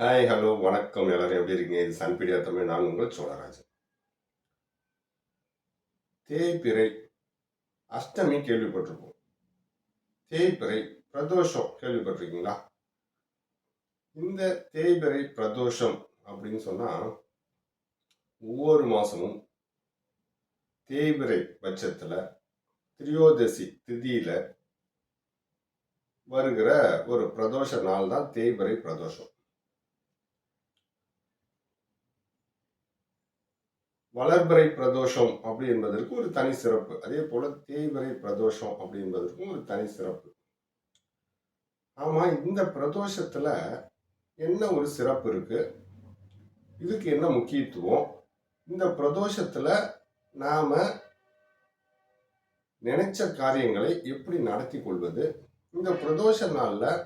Hi hello வணக்கம். எல்லாரும் எப்படி இருக்கீங்க? இது சன்பீடியா தமிழ். நான் உங்கள் சோழராஜன். தேய்பிறை அஷ்டமி கேள்விப்பட்டிருப்போம். தேய்பிறை பிரதோஷம் கேள்விப்பட்டிருக்கீங்களா? இந்த தேய்பிறை பிரதோஷம் அப்படின்னு சொன்னால் ஒவ்வொரு மாதமும் தேய்பிறை பட்சத்தில் திரியோதசி திதியில் வருகிற ஒரு பிரதோஷ நாள் தான் தேய்பிறை பிரதோஷம். வளர்பிறை பிரதோஷம் அப்படி என்பதற்கு ஒரு தனி சிறப்பு. அதே போல தேய்பிறை பிரதோஷம் அப்படி என்பதற்கும் ஒரு தனி சிறப்பு. ஆமா இந்த பிரதோஷத்துல என்ன ஒரு சிறப்பு இருக்கு? இதுக்கு என்ன முக்கியத்துவம்? இந்த பிரதோஷத்துல நாம நினைச்ச காரியங்களை எப்படி நடத்தி கொள்வது? இந்த பிரதோஷ நாளில்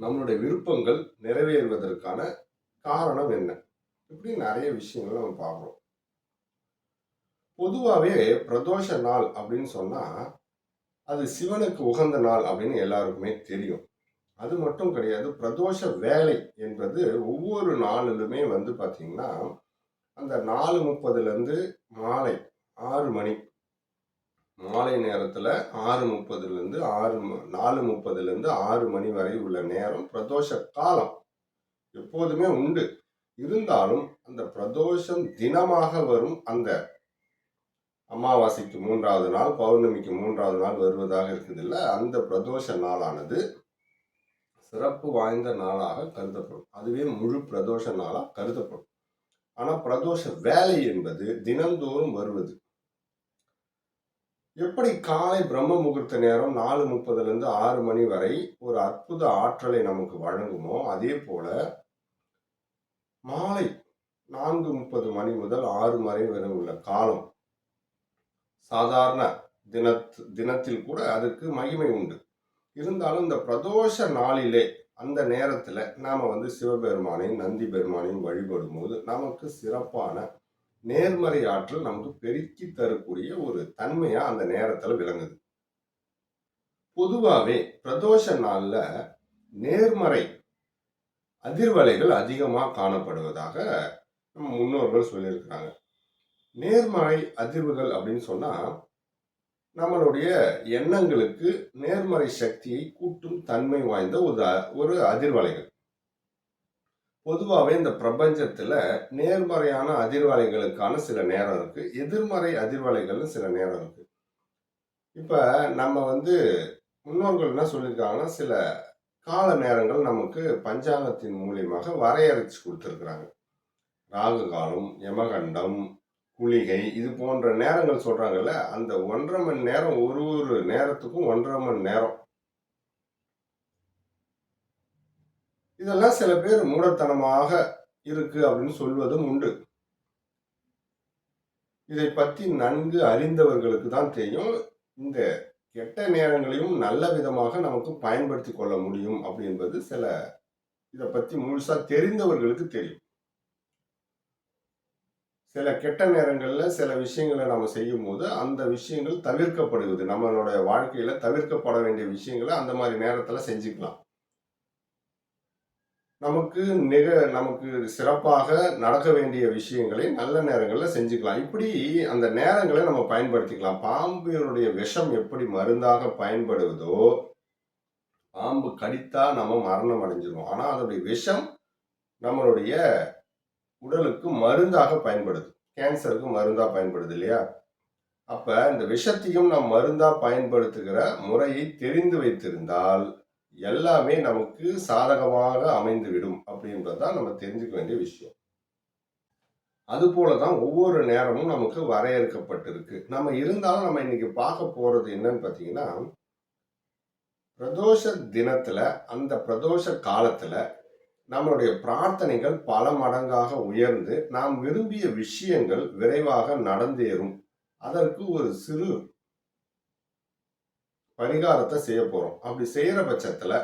நம்மளுடைய விருப்பங்கள் நிறைவேறுவதற்கான காரணம் என்ன? இப்படி நிறைய விஷயங்களை நம்ம பார்க்குறோம். பொதுவாகவே பிரதோஷ நாள் அப்படின்னு சொன்னால் அது சிவனுக்கு உகந்த நாள் அப்படின்னு எல்லாருக்குமே தெரியும். அது மட்டும் கிடையாது பிரதோஷ வேலை என்பது ஒவ்வொரு நாளிலுமே வந்து பார்த்தீங்கன்னா அந்த நாலு முப்பதுலேருந்து மாலை ஆறு மணி மாலை நேரத்தில் ஆறு முப்பதுலேருந்து ஆறு நாலு முப்பதுலேருந்து ஆறு மணி வரை உள்ள நேரம் பிரதோஷ காலம். எப்போதுமே உண்டு. இருந்தாலும் அந்த பிரதோஷம் தினமாக வரும் அந்த அமாவாசைக்கு மூன்றாவது நாள் பௌர்ணமிக்கு மூன்றாவது நாள் வருவதாக இருக்குதுல்ல அந்த பிரதோஷ நாளானது சிறப்பு வாய்ந்த நாளாக கருதப்படும். அதுவே முழு பிரதோஷ நாளாக கருதப்படும். ஆனால் பிரதோஷ வேலை என்பது தினந்தோறும் வருவது. எப்படி காலை பிரம்ம முகூர்த்த நேரம் நாலு முப்பதுலேருந்து ஆறு மணி வரை ஒரு அற்புத ஆற்றலை நமக்கு வழங்குமோ அதே போல மாலை நான்கு முப்பது மணி முதல் ஆறு மணி வரை உள்ள காலம் சாதாரண தினத் தினத்தில் கூட அதுக்கு மகிமை உண்டு. இருந்தாலும் இந்த பிரதோஷ நாளிலே அந்த நேரத்தில் நாம் வந்து சிவபெருமானையும் நந்தி பெருமானையும் வழிபடும் போது நமக்கு சிறப்பான நேர்மறை ஆற்றல் நமக்கு பெருக்கி தரக்கூடிய ஒரு தன்மையாக அந்த நேரத்தில் விளங்குது. பொதுவாகவே பிரதோஷ நாளில் நேர்மறை அதிர்வலைகள் அதிகமாக காணப்படுவதாக நம்ம முன்னோர்கள் சொல்லியிருக்கிறாங்க. நேர்மறை அதிர்வுகள் அப்படின்னு சொன்னா நம்மளுடைய எண்ணங்களுக்கு நேர்மறை சக்தியை கூட்டும் தன்மை வாய்ந்த ஒரு ஒரு அதிர்வலைகள். பொதுவாகவே இந்த பிரபஞ்சத்தில் நேர்மறையான அதிர்வலைகளுக்கான சில நேரம் இருக்கு எதிர்மறை அதிர்வலைகள்னு சில நேரம் இருக்கு. இப்போ நம்ம வந்து முன்னோர்கள் என்ன சொல்லியிருக்காங்கன்னா சில கால நேரங்கள் நமக்கு பஞ்சாங்கத்தின் மூலியமாக வரையறைச்சு கொடுத்துருக்குறாங்க. ராகு காலம் யமகண்டம் குளிகை இது போன்ற நேரங்கள் சொல்றாங்கல்ல அந்த ஒன்றரை மணி நேரம் ஒரு ஒரு நேரத்துக்கும் ஒன்றரை மணி நேரம். இதெல்லாம் சில பேர் மூடத்தனமாக இருக்கு அப்படின்னு சொல்வதும் உண்டு. இதை பற்றி நன்கு அறிந்தவர்களுக்கு தான் தெரியும். இந்த கெட்ட நேரங்களையும் நல்ல விதமாக நமக்கு பயன்படுத்தி கொள்ள முடியும் அப்படி என்பது சில இதை பற்றி முழுசா தெரிந்தவர்களுக்கு தெரியும். சில கெட்ட நேரங்களில் சில விஷயங்களை நம்ம செய்யும் போது அந்த விஷயங்கள் தவிர்க்கப்படுவது நம்மளோட வாழ்க்கையில் தவிர்க்கப்பட வேண்டிய விஷயங்களை அந்த மாதிரி நேரத்தில் செஞ்சுக்கலாம். நமக்கு நிக நமக்கு சிறப்பாக நடக்க வேண்டிய விஷயங்களை நல்ல நேரங்களில் செஞ்சுக்கலாம். இப்படி அந்த நேரங்களை நம்ம பயன்படுத்திக்கலாம். பாம்பினுடைய விஷம் எப்படி மருந்தாக பயன்படுவதோ பாம்பு கடித்தா நம்ம மரணம் அடைஞ்சிருவோம். ஆனால் அதோடைய விஷம் நம்மளுடைய உடலுக்கு மருந்தாக பயன்படுது. கேன்சருக்கு மருந்தாக பயன்படுது இல்லையா? அப்போ இந்த விஷத்தையும் நாம் மருந்தாக பயன்படுத்துகிற முறையை தெரிந்து வைத்திருந்தால் எல்லாமே நமக்கு சாதகமாக அமைந்துவிடும் அப்படின்றது தான் நம்ம தெரிஞ்சுக்க வேண்டிய விஷயம். அதுபோல தான் ஒவ்வொரு நேரமும் நமக்கு வரையறுக்கப்பட்டிருக்கு. நம்ம இருந்தாலும் நம்ம இன்னைக்கு பார்க்க போகிறது என்னன்னு பார்த்தீங்கன்னா பிரதோஷ தினத்தில் அந்த பிரதோஷ காலத்தில் நம்மளுடைய பிரார்த்தனைகள் பல மடங்காக உயர்ந்து நாம் விரும்பிய விஷயங்கள் விரைவாக நடந்தேறும். அதற்கு ஒரு சிறு பரிகாரத்தை செய்ய போகிறோம் அப்படி செய்கிற பட்சத்தில்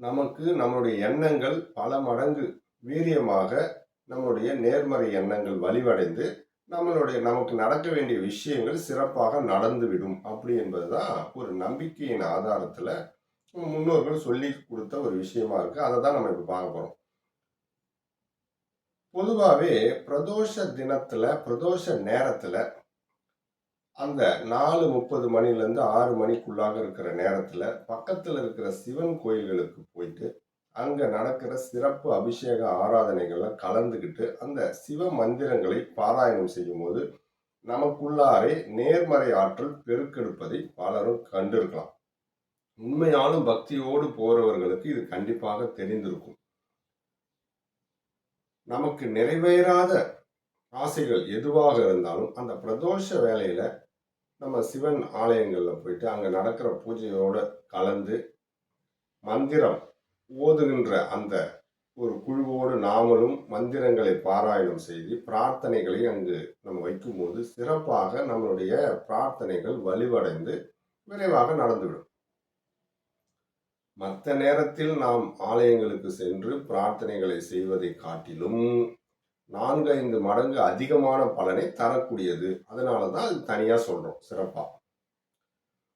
நமக்கு நம்மளுடைய எண்ணங்கள் பல மடங்கு வீரியமாக நம்மளுடைய நேர்மறை எண்ணங்கள் வலிவடைந்து நம்மளுடைய நமக்கு நடக்க வேண்டிய விஷயங்கள் சிறப்பாக நடந்துவிடும். அப்படி என்பதுதான் ஒரு நம்பிக்கையின் ஆதாரத்தில் முன்னோர்கள் சொல்லி கொடுத்த ஒரு விஷயமா இருக்கு. அதை தான் நம்ம இப்போ பார்க்க போறோம். பொதுவாகவே பிரதோஷ தினத்துல பிரதோஷ நேரத்துல அந்த நாலு முப்பது மணிலேருந்து ஆறு மணிக்குள்ளாக இருக்கிற நேரத்தில் பக்கத்தில் இருக்கிற சிவன் கோயில்களுக்கு போயிட்டு அங்கே நடக்கிற சிறப்பு அபிஷேக ஆராதனைகளை கலந்துக்கிட்டு அந்த சிவ மந்திரங்களை பாராயணம் செய்யும்போது நமக்குள்ளாரே நேர்மறை ஆற்றல் பெருக்கெடுப்பதை பலரும் கண்டிருக்கலாம். உண்மையான பக்தியோடு போறவர்களுக்கு இது கண்டிப்பாக தெரிந்திருக்கும். நமக்கு நிறைவேறாத ஆசைகள் எதுவாக இருந்தாலும் அந்த பிரதோஷ வேலையில நம்ம சிவன் ஆலயங்கள்ல போயிட்டு அங்க நடக்கிற பூஜையோட கலந்து மந்திரம் ஓதுகின்ற அந்த ஒரு குழுவோடு நாமளும் மந்திரங்களை பாராயணம் செய்து பிரார்த்தனைகளை அங்கு நம்ம வைக்கும்போது சிறப்பாக நம்மளுடைய பிரார்த்தனைகள் வலிவடைந்து விரைவாக நடந்துவிடும். மற்ற நேரத்தில் நாம் ஆலயங்களுக்கு சென்று பிரார்த்தனைகளை செய்வதை காட்டிலும் நான்கு ஐந்து மடங்கு அதிகமான பலனை தரக்கூடியது. அதனால தான் அது தனியாக சொல்கிறோம் சிறப்பாக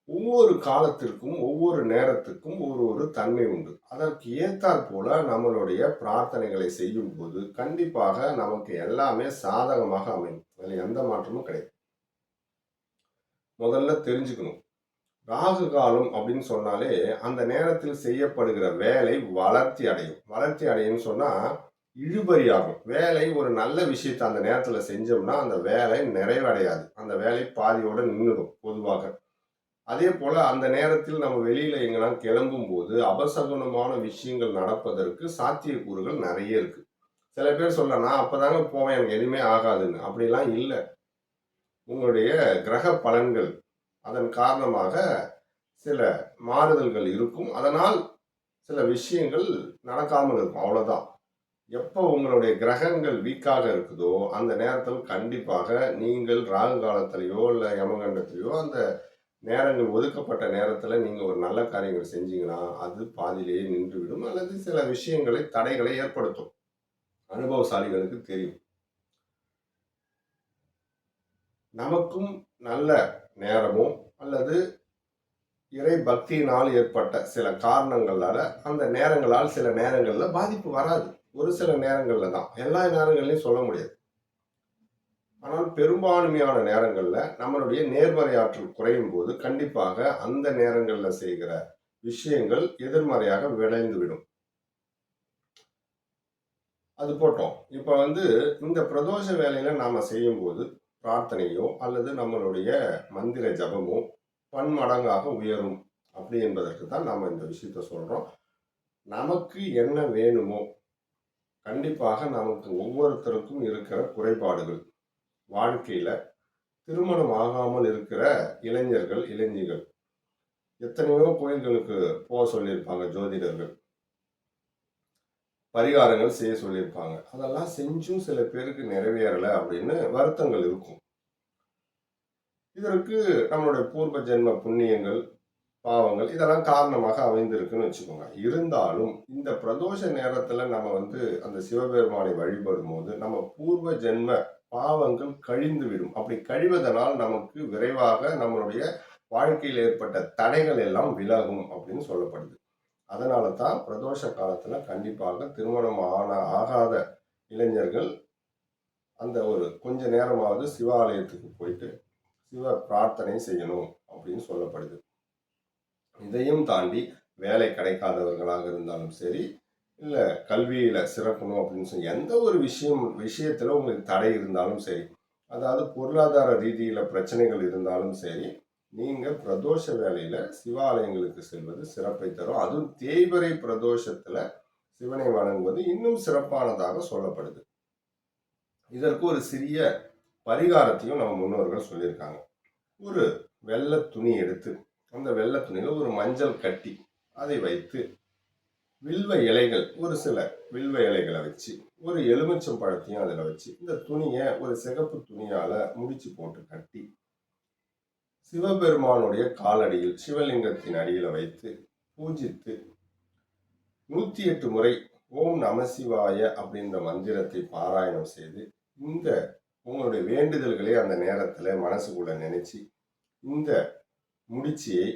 ஒவ்வொரு காலத்திற்கும் ஒவ்வொரு நேரத்துக்கும் ஒரு ஒரு தன்மை உண்டு. அதற்கு ஏற்றாற் போல நம்மளுடைய பிரார்த்தனைகளை செய்யும் போது கண்டிப்பாக நமக்கு எல்லாமே சாதகமாக அமையும். அதில் எந்த மாற்றமும் கிடையாது. முதல்ல தெரிஞ்சுக்கணும். ராகு காலம் அப்படின்னு சொன்னாலே அந்த நேரத்தில் செய்யப்படுகிற வேலை வளர்ச்சி அடையும். வளர்ச்சி அடையும்னு சொன்னா இழுபறியாகும். வேலை ஒரு நல்ல விஷயத்தை அந்த நேரத்துல செஞ்சோம்னா அந்த வேலை நிறைவடையாது. அந்த வேலை பாதியோட நின்றுடும் பொதுவாக. அதே போல அந்த நேரத்தில் நம்ம வெளியில எங்கன்னா கிளம்பும் போது அபசகுனமான விஷயங்கள் நடப்பதற்கு சாத்தியக்கூறுகள் நிறைய இருக்கு. சில பேர் சொல்ல நான் அப்பதாங்க போவேன் எனக்கு எதுவுமே ஆகாதுன்னு. அப்படிலாம் இல்லை. உங்களுடைய கிரக பலன்கள் அதன் காரணமாக சில மாறுதல்கள் இருக்கும். அதனால் சில விஷயங்கள் நடக்காமல் இருக்கும். அவ்வளோதான் எப்போ உங்களுடைய கிரகங்கள் வீக்காக இருக்குதோ அந்த நேரத்தில் கண்டிப்பாக நீங்கள் ராகு காலத்திலேயோ இல்லை யமகண்டத்திலேயோ அந்த நேரங்கள் ஒதுக்கப்பட்ட நேரத்தில் நீங்கள் ஒரு நல்ல காரியங்கள் செஞ்சீங்கன்னா அது பாதியிலேயே நின்றுவிடும். அல்லது சில விஷயங்களை தடைகளை ஏற்படுத்தும். அனுபவசாலிகளுக்கு தெரியும். நமக்கும் நல்ல நேரமோ அல்லது இறை பக்தியினால் ஏற்பட்ட சில காரணங்களால அந்த நேரங்களால் சில நேரங்களில் பாதிப்பு வராது. ஒரு சில நேரங்களில் தான். எல்லா நேரங்கள்லையும் சொல்ல முடியாது. ஆனால் பெரும்பான்மையான நேரங்களில் நம்மளுடைய நேர்மறை ஆற்றல் குறையும் போது கண்டிப்பாக அந்த நேரங்களில் செய்கிற விஷயங்கள் எதிர்மறையாக விளைந்துவிடும். அது போட்டோம். இப்போ வந்து இந்த பிரதோஷ வேலையில நாம செய்யும்போது பிரார்த்தனையோ அல்லது நம்மளுடைய மந்திர ஜபமோ பன்மடங்காக உயரும். அப்படி என்பதற்கு தான் நாம் இந்த விஷயத்த சொல்கிறோம் நமக்கு என்ன வேணுமோ கண்டிப்பாக நமக்கு ஒவ்வொருத்தருக்கும் இருக்கிற குறைபாடுகள். வாழ்க்கையில் திருமணம் ஆகாமல் இருக்கிற இளைஞர்கள் இளைஞர்கள் எத்தனையோ கோயில்களுக்கு போக சொல்லியிருப்பாங்க ஜோதிடர்கள். பரிகாரங்கள் செய்ய சொல்லியிருப்பாங்க. அதெல்லாம் செஞ்சும் சில பேருக்கு நிறைவேறலை அப்படின்னு வருத்தங்கள் இருக்கும். இதற்கு நம்மளுடைய பூர்வ ஜென்ம புண்ணியங்கள் பாவங்கள் இதெல்லாம் காரணமாக அமைந்திருக்குன்னு வச்சுக்கோங்க. இருந்தாலும் இந்த பிரதோஷ நேரத்தில் நம்ம வந்து அந்த சிவபெருமானை வழிபடும் போது நம்ம பூர்வ ஜென்ம பாவங்கள் கழிந்து விடும். அப்படி கழிவதனால் நமக்கு விரைவாக நம்மளுடைய வாழ்க்கையில் ஏற்பட்ட தடைகள் எல்லாம் விலகும் அப்படின்னு சொல்லப்படுது. அதனால தான் பிரதோஷ காலத்தில் கண்டிப்பாக திருமணம் ஆன ஆகாத இளைஞர்கள் அந்த ஒரு கொஞ்ச நேரமாவது சிவாலயத்துக்கு போயிட்டு சிவ பிரார்த்தனை செய்யணும் அப்படின்னு சொல்லப்படுது. இதையும் தாண்டி வேலை கிடைக்காதவர்களாக இருந்தாலும் சரி இல்லை கல்வியில் சிறக்கணும் அப்படின்னு சொல்லி எந்த ஒரு விஷயம் விஷயத்தில் உங்களுக்கு தடை இருந்தாலும் சரி அதாவது பொருளாதார ரீதியில் பிரச்சனைகள் இருந்தாலும் சரி நீங்கள் பிரதோஷ வேலையில் சிவாலயங்களுக்கு செல்வது சிறப்பை தரும். அதுவும் தேய்பிறை பிரதோஷத்தில் சிவனை வணங்குவது இன்னும் சிறப்பானதாக சொல்லப்படுது. இதற்கு ஒரு சிறிய பரிகாரத்தையும் நம்ம முன்னோர்கள் சொல்லியிருக்காங்க. ஒரு வெள்ளை துணி எடுத்து அந்த வெள்ளை துணியில் ஒரு மஞ்சள் கட்டி அதை வைத்து வில்வ இலைகள் ஒரு சில வில்வ இலைகளை வச்சு ஒரு எலுமிச்சம் பழத்தையும் அதில் வச்சு இந்த துணியை ஒரு சிகப்பு துணியால் முடிச்சு போட்டு கட்டி சிவபெருமானுடைய காலடியில் சிவலிங்கத்தின் அடியில் வைத்து பூஜித்து நூற்றி எட்டு முறை ஓம் நமசிவாய அப்படின்ற மந்திரத்தை பாராயணம் செய்து இந்த உங்களுடைய வேண்டுதல்களை அந்த நேரத்தில் மனசுக்குள்ள நினைச்சு இந்த முடிச்சியை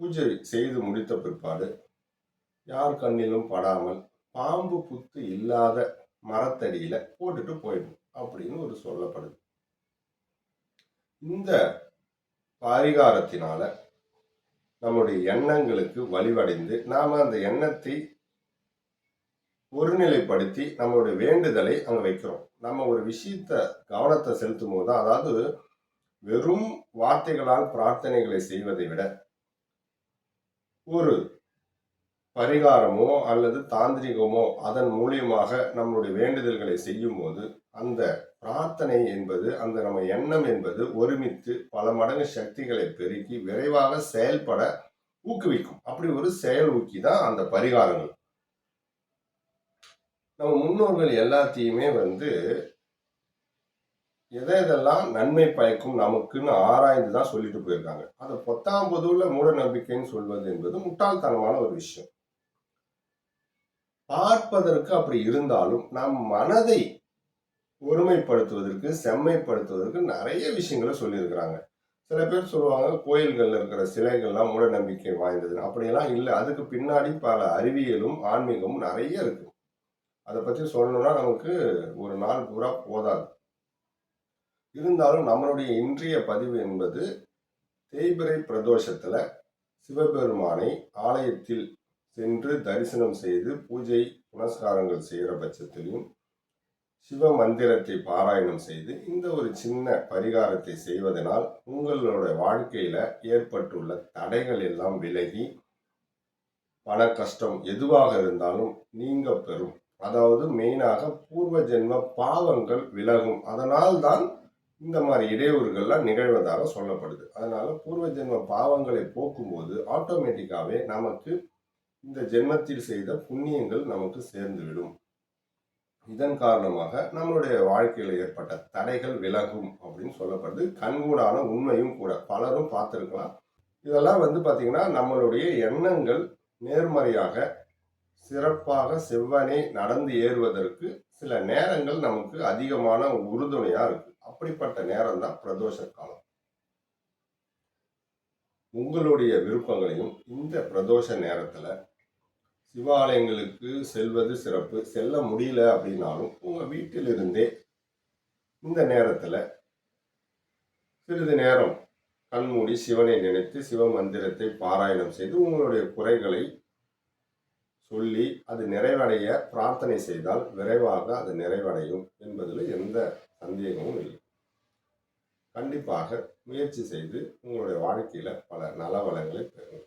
பூஜை செய்து முடித்த பிற்பாடு யார் கண்ணிலும் படாமல் பாம்பு புத்து இல்லாத மரத்தடியில் போட்டுட்டு போயிடும் அப்படின்னு ஒரு சொல்லப்படுது. இந்த பரிகாரத்தினால நம்முடைய எண்ணங்களுக்கு வலிவடைந்து நாம் அந்த எண்ணத்தை ஒருநிலைப்படுத்தி நம்மளுடைய வேண்டுதலை அங்கே வைக்கிறோம். நம்ம ஒரு விஷயத்த கவனத்தை செலுத்தும் போது தான் அதாவது வெறும் வார்த்தைகளால் பிரார்த்தனைகளை செய்வதை விட ஒரு பரிகாரமோ அல்லது தாந்திரிகமோ அதன் மூலியமாக நம்மளுடைய வேண்டுதல்களை செய்யும் போது அந்த பிரார்த்தனை என்பது அந்த நம்ம எண்ணம் என்பது ஒருமித்து பல மடங்கு சக்திகளை பெருக்கி விரைவாக செயல்பட ஊக்குவிக்கும். அப்படி ஒரு செயல் ஊக்கி தான் அந்த பரிகாரங்கள். நம்ம முன்னோர்கள் எல்லாத்தையுமே வந்து எதை எதெல்லாம் நன்மை பயக்கும் நமக்குன்னு ஆராய்ந்து தான் சொல்லிட்டு போயிருக்காங்க. அதை பத்தாம் பொதுவில் மூட நம்பிக்கைன்னு சொல்வது என்பது முட்டாள்தனமான ஒரு விஷயம். பார்ப்பதற்கு அப்படி இருந்தாலும் நம் மனதை ஒருமைப்படுத்துவதற்கு செம்மைப்படுத்துவதற்கு நிறைய விஷயங்களை சொல்லியிருக்கிறாங்க. சில பேர் சொல்லுவாங்க கோயில்களில் இருக்கிற சிலைகள்லாம் மூட நம்பிக்கை வாய்ந்தது. அப்படியெல்லாம் இல்லை. அதுக்கு பின்னாடி பல அறிவியலும் ஆன்மீகமும் நிறைய இருக்கு. அதை பற்றி சொல்லணும்னா நமக்கு ஒரு நாள் பூரா போதாது. இருந்தாலும் நம்மளுடைய இன்றைய பதிவு என்பது தேய்பிரை பிரதோஷத்தில் சிவபெருமானை ஆலயத்தில் சென்று தரிசனம் செய்து பூஜை புனஸ்காரங்கள் செய்கிற பட்சத்திலையும் சிவ மந்திரத்தை பாராயணம் செய்து இந்த ஒரு சின்ன பரிகாரத்தை செய்வதனால் உங்களோட வாழ்க்கையில ஏற்பட்டுள்ள தடைகள் எல்லாம் விலகி பண கஷ்டம் எதுவாக இருந்தாலும் நீங்க பெறும். அதாவது மெயினாக பூர்வ ஜென்ம பாவங்கள் விலகும். அதனால் தான் இந்த மாதிரி இடையூறுகள்லாம் நிகழ்வதாக சொல்லப்படுது. அதனால பூர்வ ஜென்ம பாவங்களை போக்கும்போது ஆட்டோமேட்டிக்காவே நமக்கு இந்த ஜென்மத்தில் செய்த புண்ணியங்கள் நமக்கு சேர்ந்துவிடும். இதன் காரணமாக நம்மளுடைய வாழ்க்கையில் ஏற்பட்ட தடைகள் விலகும் அப்படின்னு சொல்லப்படுது. கண்கூடான உண்மையும் கூட. பலரும் பார்த்துருக்கலாம். இதெல்லாம் வந்து பார்த்திங்கன்னா நம்மளுடைய எண்ணங்கள் நேர்மறையாக சிறப்பாக செவ்வனே நடந்து ஏறுவதற்கு சில நேரங்கள் நமக்கு அதிகமான உறுதுணையாக இருக்குது அப்படிப்பட்ட நேரம் தான் பிரதோஷ காலம். உங்களுடைய விருப்பங்களையும் இந்த பிரதோஷ நேரத்தில் சிவாலயங்களுக்கு செல்வது சிறப்பு. செல்ல முடியல அப்படின்னாலும் உங்கள் வீட்டிலிருந்தே இந்த நேரத்தில் சிறிது நேரம் கண்மூடி சிவனை நினைத்து சிவ மந்திரத்தை பாராயணம் செய்து உங்களுடைய குறைகளை சொல்லி அது நிறைவடைய பிரார்த்தனை செய்தால் விரைவாக அது நிறைவடையும் என்பதில் எந்த சந்தேகமும் இல்லை. கண்டிப்பாக முயற்சி செய்து உங்களுடைய வாழ்க்கையில் பல நலவளங்களை பெறும்